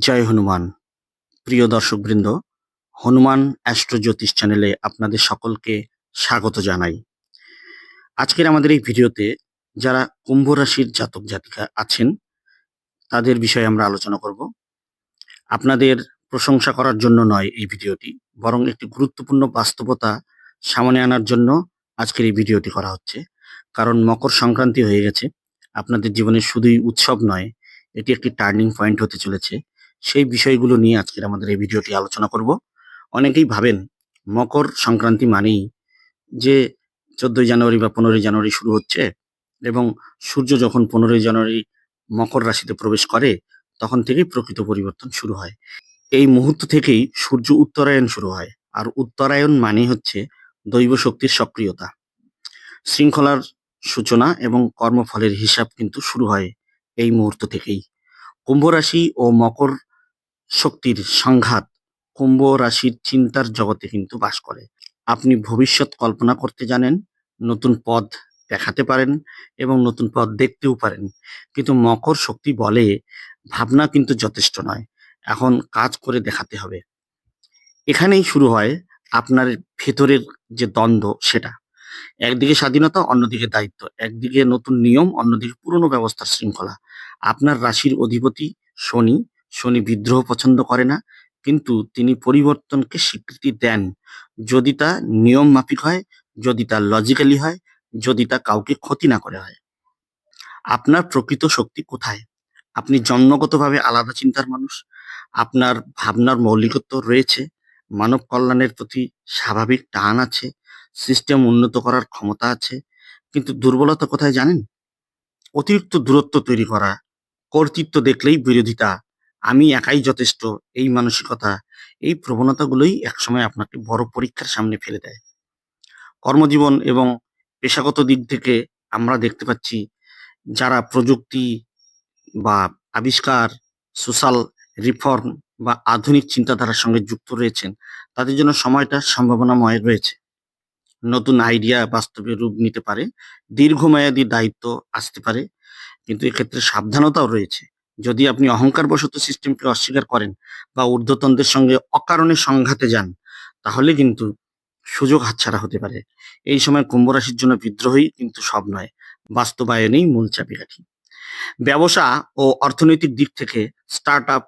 জয় হনুমান। প্রিয় দর্শকবৃন্দ, হনুমান অ্যাস্ট্রো জ্যোতিষ চ্যানেলে আপনাদের সকলকে স্বাগত জানাই। আজকের আমাদের এই ভিডিওতে যারা কুম্ভ রাশির জাতক জাতিকা আছেন, তাদের বিষয়ে আমরা আলোচনা করব। আপনাদের প্রশংসা করার জন্য নয় এই ভিডিওটি, বরং একটি গুরুত্বপূর্ণ বাস্তবতা সামনে আনার জন্য আজকের এই ভিডিওটি করা হচ্ছে। কারণ মকর সংক্রান্তি হয়ে গেছে। আপনাদের জীবনে শুধুই উৎসব নয়, এটি একটি টার্নিং পয়েন্ট হতে চলেছে। সেই বিষয়গুলো নিয়ে আজকের আমাদের এই ভিডিওটি আলোচনা করব। অনেকেই ভাবেন মকর সংক্রান্তি মানেই যে চোদ্দই জানুয়ারি বা পনেরোই জানুয়ারি শুরু হচ্ছে এবং সূর্য যখন পনেরোই জানুয়ারি মকর রাশিতে প্রবেশ করে, তখন থেকেই প্রকৃত পরিবর্তন শুরু হয়। এই মুহূর্ত থেকেই সূর্য উত্তরায়ণ শুরু হয়। আর উত্তরায়ণ মানে হচ্ছে দৈব শক্তির সক্রিয়তা। শৃঙ্খলার সূচনা এবং কর্মফলের হিসাব কিন্তু শুরু হয় এই মুহূর্ত থেকেই। কুম্ভ রাশি ও মকর শক্তির সংঘাত কুম্ভ রাশির চিন্তার জগতে কিন্তু বাস করে। আপনি ভবিষ্যৎ কল্পনা করতে জানেন, নতুন পথ দেখাতে পারেন এবং নতুন পথ দেখতেও পারেন। কিন্তু মকর শক্তি বলে, ভাবনা কিন্তু যথেষ্ট নয়। এখন কাজ করে দেখাতে হবে। এখানেই শুরু হয় আপনার ভেতরের যে দ্বন্দ্ব সেটা। একদিকে স্বাধীনতা, অন্যদিকে দায়িত্ব। একদিকে নতুন নিয়ম, অন্যদিকে পুরনো ব্যবস্থার শৃঙ্খলা। আপনার রাশির অধিপতি শনি শনি বিদ্রোহ পছন্দ করে না, কিন্তু তিনি পরিবর্তনকে স্বীকৃতি দেন। যদি তা নিয়ম মাফিক হয়, যদি তা লজিক্যালি হয়, যদি তা কাউকে ক্ষতি না করে হয়। আপনার প্রকৃত শক্তি কোথায়? আপনি জন্মগতভাবে আলাদা চিন্তার মানুষ। আপনার ভাবনার মৌলিকত্ব রয়েছে। মানব কল্যাণের প্রতি স্বাভাবিক টান আছে। সিস্টেম উন্নত করার ক্ষমতা আছে। কিন্তু দুর্বলতা কোথায় জানেন? অতিরিক্ত দূরত্ব তৈরি করা, কর্তৃত্ব দেখলেই বিরোধিতা। আমি একাই যথেষ্ট, এই মানসিকতা, এই প্রবণতাগুলোই একসময় আপনাকে বড় পরীক্ষার সামনে ফেলে দেয়। কর্মজীবন এবং পেশাগত দিক থেকে আমরা দেখতে পাচ্ছি, যারা প্রযুক্তি বা আবিষ্কার, সোশ্যাল রিফর্ম বা আধুনিক চিন্তাধারার সঙ্গে যুক্ত রয়েছেন, তাদের জন্য সময়টা সম্ভাবনাময় রয়েছে। নতুন আইডিয়া বাস্তবে রূপ নিতে পারে, দীর্ঘমেয়াদী দায়িত্ব আসতে পারে, কিন্তু এক্ষেত্রে সাবধানতাও রয়েছে। যদি আপনি অহংকার বশত সিস্টেমকে অস্বীকার করেন বা ঊর্ধ্বতনদের সঙ্গে অকারণে সংঘাতে যান, তাহলে কিন্তু সুযোগ হাতছাড়া হতে পারে। এই সময় কুম্ভ রাশির জন্য বিদ্রোহী কিন্তু সব নয়, বাস্তবায়নেই মূল চাবিকাঠি। ব্যবসা ও অর্থনৈতিক দিক থেকে স্টার্ট আপ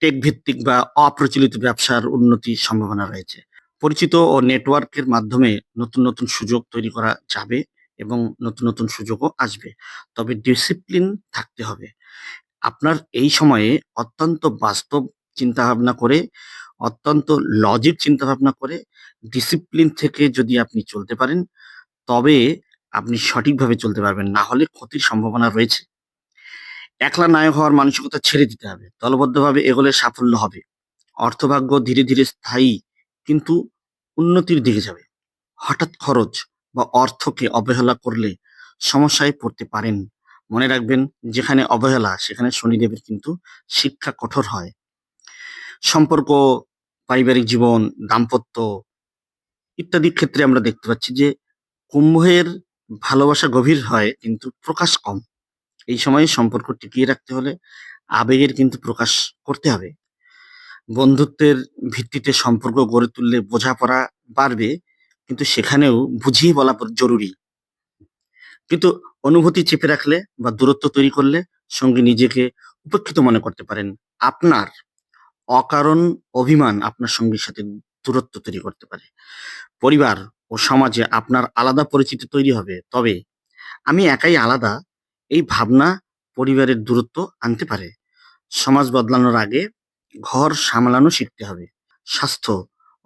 টেক ভিত্তিক বা অপ্রচলিত ব্যবসার উন্নতির সম্ভাবনা রয়েছে। পরিচিত ও নেটওয়ার্কের মাধ্যমে নতুন নতুন সুযোগ তৈরি করা যাবে এবং নতুন নতুন সুযোগও আসবে। তবে ডিসিপ্লিন থাকতে হবে। আপনার এই সময়ে অত্যন্ত বাস্তব চিন্তাভাবনা করে, অত্যন্ত লজিক চিন্তাভাবনা করে ডিসিপ্লিন থেকে যদি আপনি চলতে পারেন, তবে আপনি সঠিকভাবে চলতে পারবেন। না হলে ক্ষতির সম্ভাবনা রয়েছে। একলা নায়ক হওয়ার মানসিকতা ছেড়ে দিতে হবে। দলবদ্ধভাবে এগোলে সাফল্য হবে। অর্থভাগ্য ধীরে ধীরে স্থায়ী, কিন্তু উন্নতির দিকে যাবে। হঠাৎ খরচ বা অর্থকে অবহেলা করলে সমস্যায় পড়তে পারেন। মনে রাখবেন, যেখানে অবহেলা, সেখানে শনিদেবের কিন্তু শিক্ষা কঠোর হয়। সম্পর্ক, পারিবারিক জীবন, দাম্পত্য ইত্যাদি ক্ষেত্রে আমরা দেখতে পাচ্ছি যে, কুম্ভের ভালোবাসা গভীর হয়, কিন্তু প্রকাশ কম। এই সময়ে সম্পর্ক টিকিয়ে রাখতে হলে আবেগের কিন্তু প্রকাশ করতে হবে। বন্ধুত্বের ভিত্তিতে সম্পর্ক গড়ে তুললে বোঝাপড়া বাড়বে, কিন্তু সেখানেও বুঝিয়ে বলা জরুরি। কিন্তু অনুভূতি চেপে রাখলে বা দূরত্ব তৈরি করলে সঙ্গে নিজেকে উপেক্ষিত মনে করতে পারেন। আপনার অকারণ অভিমান আপনার সঙ্গীর সাথে দূরত্ব তৈরি করতে পারে। পরিবার ও সমাজে আপনার আলাদা পরিচিতি তৈরি হবে। তবে আমি একাই আলাদা, এই ভাবনা পরিবারের দূরত্ব আনতে পারে। সমাজ বদলানোর আগে ঘর সামলানো শিখতে হবে। স্বাস্থ্য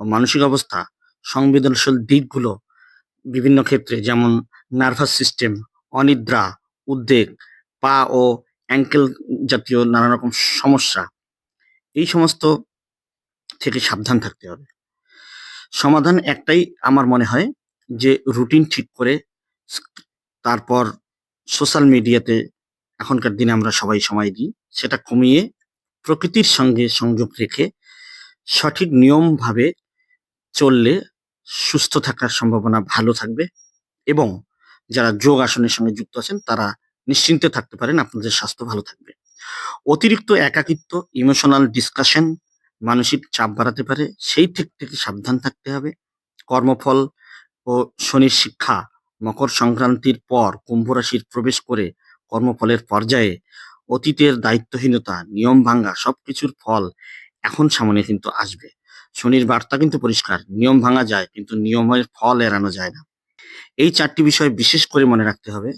ও মানসিক অবস্থা, সংবেদনশীল দিকগুলো বিভিন্ন ক্ষেত্রে যেমন নার্ভাস সিস্টেম অনিদ্রা, উদ্বেগ, পা ও অ্যাঙ্কেল জাতীয় নানা রকম সমস্যা। এই সমস্ত থেকে সাবধান থাকতে হবে। সমাধান একটাই আমার মনে হয় যে রুটিন ঠিক করে তারপর সোশ্যাল মিডিয়াতে এখনকার দিনে আমরা সবাই সময় দিই, সেটা কমিয়ে প্রকৃতির সঙ্গে সংযোগ রেখে সঠিক নিয়মভাবে চললে সুস্থ থাকার সম্ভাবনা ভালো থাকবে এবং যারা যোগ আসনের সঙ্গে যুক্ত আছেন, তারা নিশ্চিন্তে থাকতে পারেন, আপনাদের স্বাস্থ্য ভালো থাকবে। অতিরিক্ত একাকিত্ব ইমোশনাল ডিসকাশন মানসিক চাপ বাড়াতে পারে, সেই দিক থেকে সাবধান থাকতে হবে। কর্মফল ও শনির শিক্ষা, মকর সংক্রান্তির পর কুম্ভ রাশির প্রবেশ করে কর্মফলের পর্যায়ে অতীতের দায়িত্বহীনতা, নিয়ম ভাঙ্গা সবকিছুর ফল এখন সামনে কিন্তু আসবে। শনির বার্তা কিন্তু পরিষ্কার, নিয়ম ভাঙা যায়, কিন্তু নিয়মের ফল এড়ানো যায় না। এই চারটি বিষয় বিশেষ করে মনে রাখতে হবে।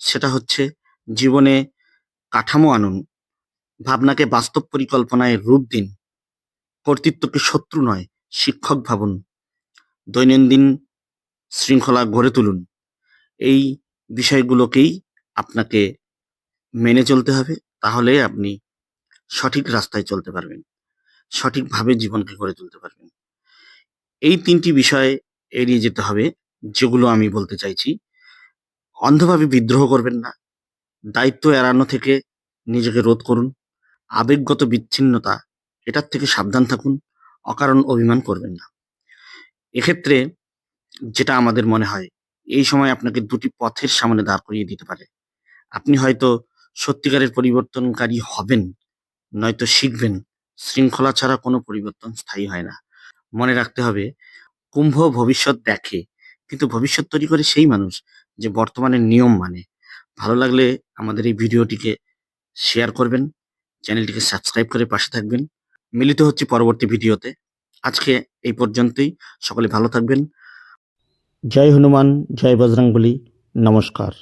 সেটা হচ্ছে জীবনে কাঠামো আনুন, ভাবনাকে বাস্তব পরিকল্পনায় রূপ দিন, কর্তৃত্বকে শত্রু নয়, শিক্ষক ভাবুন, দৈনন্দিন শৃঙ্খলা গড়ে তুলুন। এই বিষয়গুলোকেই আপনাকে মেনে চলতে হবে, তাহলে আপনি সঠিক রাস্তায় চলতে পারবেন, সঠিকভাবে জীবনকে গড়ে তুলতে পারবেন। এই তিনটি বিষয় এড়িয়ে যেতে হবে। যেগুলো আমি বলতে চাইছি, অন্ধভাবে বিদ্রোহ করবেন না। দায়িত্ব এড়ানো থেকে নিজেকে রোধ করুন। আবেগগত বিচ্ছিন্নতা, এটার থেকে সাবধান থাকুন, অকারণ অভিমান করবেন না। এক্ষেত্রে যেটা আমাদের মনে হয়, এই সময় আপনাকে দুটি পথের সামনে দাঁড় করিয়ে দিতে পারে। আপনি হয়তো সত্যিকারের পরিবর্তনকারী হবেন, নয়তো শিখবেন, শৃঙ্খলা ছাড়া কোনো পরিবর্তন স্থায়ী হয় না। মনে রাখতে হবে, কুম্ভ ভবিষ্যৎ দেখে কিন্তু ভবিষ্যৎ তৈরি করে সেই মানুষ যে বর্তমানের নিয়ম মানে। ভালো লাগলে আমাদের এই ভিডিওটিকে শেয়ার করবেন, চ্যানেলটিকে সাবস্ক্রাইব করে পাশে থাকবেন। মিলিত হচ্ছে পরবর্তী ভিডিওতে। আজকে এই পর্যন্তই। সকলে ভালো থাকবেন। জয় হনুমান, জয় বজরাঙ্গুলি নমস্কার।